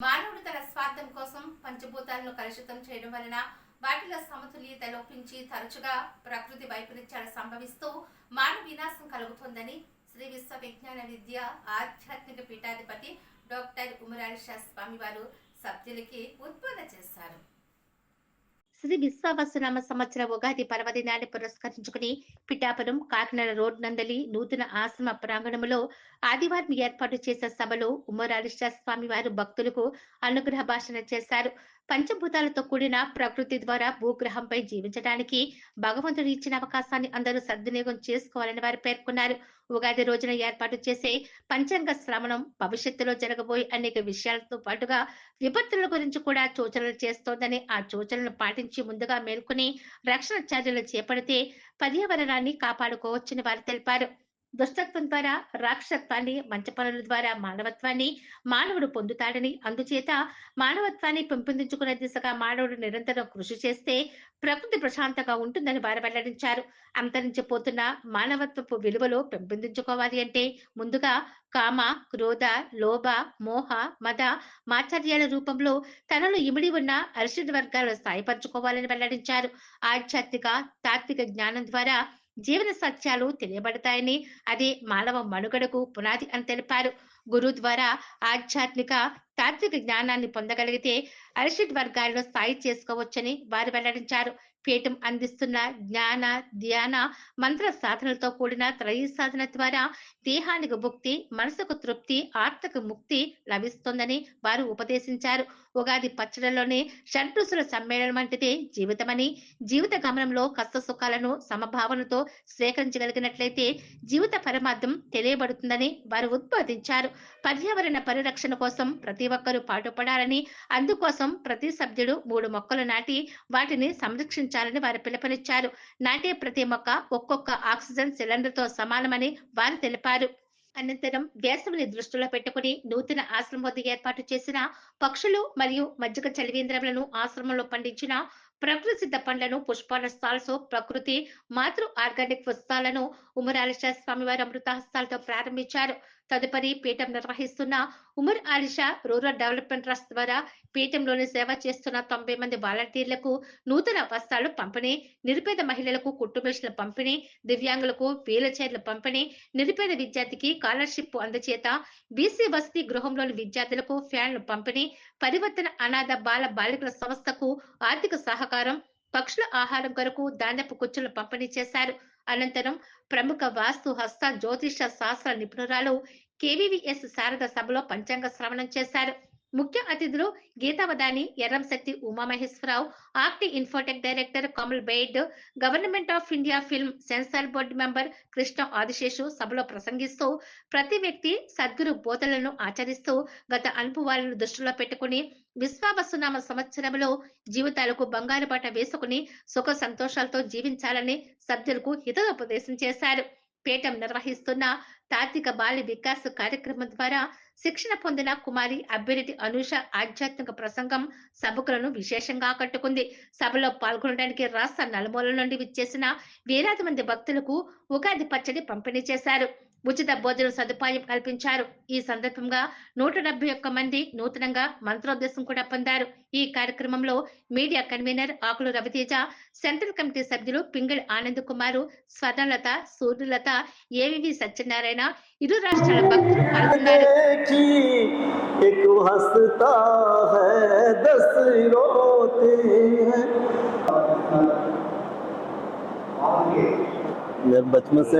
మానవుడు తన స్వార్థం కోసం పంచభూతాలను కలుషితం చేయడం వలన వాటిలో సమతుల్యత లోపించి తరచుగా ప్రకృతి వైపరీత్యాలు సంభవిస్తూ మానవ వినాశం కలుగుతుందని శ్రీ విశ్వ విజ్ఞాన విద్య ఆధ్యాత్మిక పీఠాధిపతి డాక్టర్ ఉమరాలి స్వామి వారు సభ్యులకి ఉద్బోధన చేశారు. శ్రీ విశ్వావసనామ సంవత్సర ఉగాది పర్వదినాన్ని పురస్కరించుకుని పిఠాపురం కాకినాడ రోడ్ నందలి నూతన ఆశ్రమ ప్రాంగణంలో ఆదివారం ఏర్పాటు చేసే సభలో ఉమ్మరాలిష్ట స్వామి వారు భక్తులకు అనుగ్రహ భాషణ చేశారు. పంచభూతాలతో కూడిన ప్రకృతి ద్వారా భూగ్రహంపై జీవించడానికి భగవంతుడు ఇచ్చిన అవకాశాన్ని అందరూ సద్వినియోగం చేసుకోవాలని వారు పేర్కొన్నారు. ఉగాది రోజున ఏర్పాటు చేసే పంచాంగ శ్రవణం భవిష్యత్తులో జరగబోయే అనేక విషయాలతో పాటుగా విపత్తుల గురించి కూడా సూచనలు చేస్తోందని ఆ సూచనలను పాటించి ముందుగా మేల్కొని రక్షణ చర్యలు చేపడితే పర్యావరణాన్ని కాపాడుకోవచ్చని వారు తెలిపారు. దుష్టత్వం ద్వారా రాక్షసత్వాన్ని మంచి పనుల ద్వారా మానవత్వాన్ని మానవుడు పొందుతాడని అందుచేత మానవత్వాన్ని పెంపొందించుకునే దిశగా మానవుడు నిరంతరం కృషి చేస్తే ప్రకృతి ప్రశాంతంగా ఉంటుందని వారు వెల్లడించారు. అంతరించిపోతున్న మానవత్వపు విలువలు పెంపొందించుకోవాలి అంటే ముందుగా కామ క్రోధ లోభ మోహ మద మాచర్యాల రూపంలో తనలో ఇమిడి ఉన్న అరిషడ్ వర్గాలు స్థాయిపరచుకోవాలని వెల్లడించారు. ఆధ్యాత్మిక తాత్విక జ్ఞానం ద్వారా జీవన సత్యాలు తెలియబడతాయని. అది మానవ మనుగడకు పునాది అని తెలిపారు. గురువు ద్వారా ఆధ్యాత్మిక తాత్విక జ్ఞానాన్ని పొందగలిగితే అరిషడ్ వర్గాల్లో స్థాయి చేసుకోవచ్చని వారు వెల్లడించారు. పీఠం అందిస్తున్న జ్ఞాన ధ్యాన మంత్ర సాధనలతో కూడిన త్రయీ సాధన ద్వారా దేహానికి ముక్తి మనసుకు తృప్తి ఆర్థిక ముక్తి లభిస్తుందని వారు ఉపదేశించారు. ఉగాది పచ్చడిలోనే షడ్రుసుల సమ్మేళనం వంటిదే జీవితమని జీవిత గమనంలో కష్ట సుఖాలను సమభావనతో స్వీకరించగలిగినట్లయితే జీవిత పరమార్థం తెలియబడుతుందని వారు ఉద్బోధించారు. పర్యావరణ పరిరక్షణ కోసం ప్రతి ఒక్కరూ పాటుపడాలని అందుకోసం ప్రతి సభ్యుడు మూడు మొక్కలు నాటి వాటిని సంరక్షించాలని వారు పిలుపునిచ్చారు. నాటే ప్రతి మొక్క ఒక్కొక్క ఆక్సిజన్ సిలిండర్తో సమానమని వారు తెలిపారు. అనంతరం వేసవిని దృష్టిలో పెట్టుకుని నూతన ఆశ్రమం వద్ద ఏర్పాటు చేసిన పక్షులు మరియు మజ్జిగ చలివేంద్రములను ఆశ్రమంలో పండించిన ప్రకృతి సిద్ధ పండ్లను పుష్పాల స్టాల్స్ ప్రకృతి మాతృ ఆర్గానిక్ పుష్పాలను ఉమర్ ఆలిషా స్వామివారి అమృతహస్తాలతో ప్రారంభించారు. తదుపరి పీఠం నిర్వహిస్తున్న Umar Alisha rural development trust ద్వారా పీఠంలోని సేవ చేస్తున్న తొంభై మంది వాలంటీర్లకు నూతన వస్త్రాలు పంపిణీ నిరుపేద మహిళలకు కుట్టుమిషన్ల పంపిణీ దివ్యాంగులకు వీల చైర్ల పంపిణీ నిరుపేద విద్యార్థికి స్కాలర్షిప్ అందచేత బీసీ వసతి గృహంలోని విద్యార్థులకు ఫ్యాన్లు పంపిణీ పరివర్తన అనాథ బాల బాలికల సంస్థకు ఆర్థిక సహకారం పక్షుల ఆహారం కొరకు ధాన్యపు కుచ్చులను పంపిణీ చేశారు. అనంతరం ప్రముఖ వాస్తు హస్త జ్యోతిష శాస్త్ర నిపుణురాలు కేవీవీఎస్ శారద సభలో పంచాంగ శ్రవణం చేశారు. ముఖ్య అతిథులు గీతావదాని Erramsetti Umamaheswararao RT Infotech director Kamal Baid government of India film censor board member Krishna Adiseshu సభలో ప్రసంగిస్తూ ప్రతి వ్యక్తి సద్గురు బోధనలను ఆచరిస్తూ గత అనుభవాలను దృష్టిలో పెట్టుకుని విశ్వావసునామ సంవత్సరంలో జీవితాలకు బంగారు బాట వేసుకుని సుఖ సంతోషాలతో జీవించాలని సభ్యులకు హితోపదేశం చేశారు. పీఠం నిర్వహిస్తున్న తాత్విక బాల్య వికాస్ కార్యక్రమం ద్వారా శిక్షణ పొందిన కుమారి అభ్యర్థి అనూష ఆధ్యాత్మిక ప్రసంగం సభకులను విశేషంగా ఆకట్టుకుంది. సభలో పాల్గొనడానికి రాష్ట్ర నలుమూలల నుండి విచ్చేసిన వేలాది మంది భక్తులకు ఉగాది పచ్చడి పంపిణీ చేశారు. ఉచిత భోజన సదుపాయం కల్పించారు ఈ సందర్భంగా నూట డెబ్బై ఒక్క మంది నూతనంగా మంత్రోద్దేశం కూడా పొందారు ఈ కార్యక్రమంలో మీడియా కన్వీనర్ ఆకులు రవితేజ సెంట్రల్ కమిటీ సభ్యులు పింగళి ఆనంద్ కుమారు స్వర్ణలత సూర్యులత ఏవివి సత్యనారాయణ ఇరు రాష్ట్రాల భక్తులు పాల్గొన్నారు की एक हंसता है दस रोते हैं मैं बचपन से